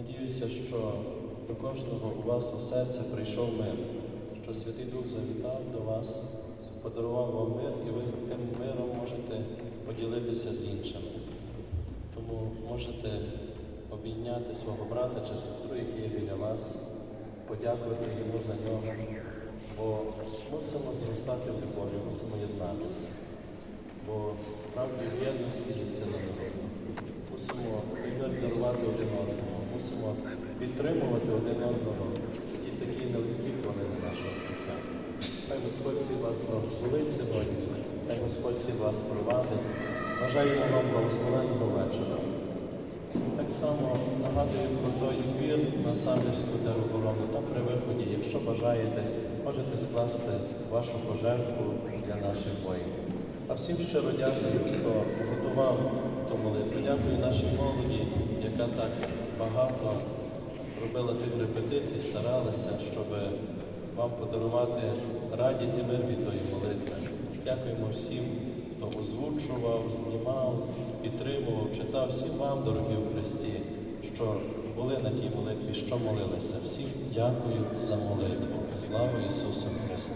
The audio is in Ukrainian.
Надіюся, що до кожного у вас у серце прийшов мир, що Святий Дух завітав до вас, подарував вам мир, і ви тим миром можете поділитися з іншими. Тому можете обійняти свого брата чи сестру, який є біля вас, подякувати йому за нього, бо мусимо зростати в любові, мусимо єднатися. Бо справді в єдності є сила народу. Мусимо той мир дарувати один одному, мусимо підтримувати один одного в такі нелегкі хвилини нашого життя. Хай Господь всіх вас благословить сьогодні, хай Господь всіх вас провадить. Бажаємо вам благословенного вечора. Так само нагадую про той збір на Самбірську тероборону. Там при виході, якщо бажаєте, можете скласти вашу пожертву для наших воїнів. А всім щиро дякую, хто готував ту молитву. Дякую нашій молоді, яка так багато робила тих репетицій, старалася, щоб вам подарувати радість і мир від тої молитви. Дякуємо всім, хто озвучував, знімав, підтримував, читав всім вам, дорогі у Христі, що були на тій молитві, що молилися. Всім дякую за молитву. Слава Ісусу Христу!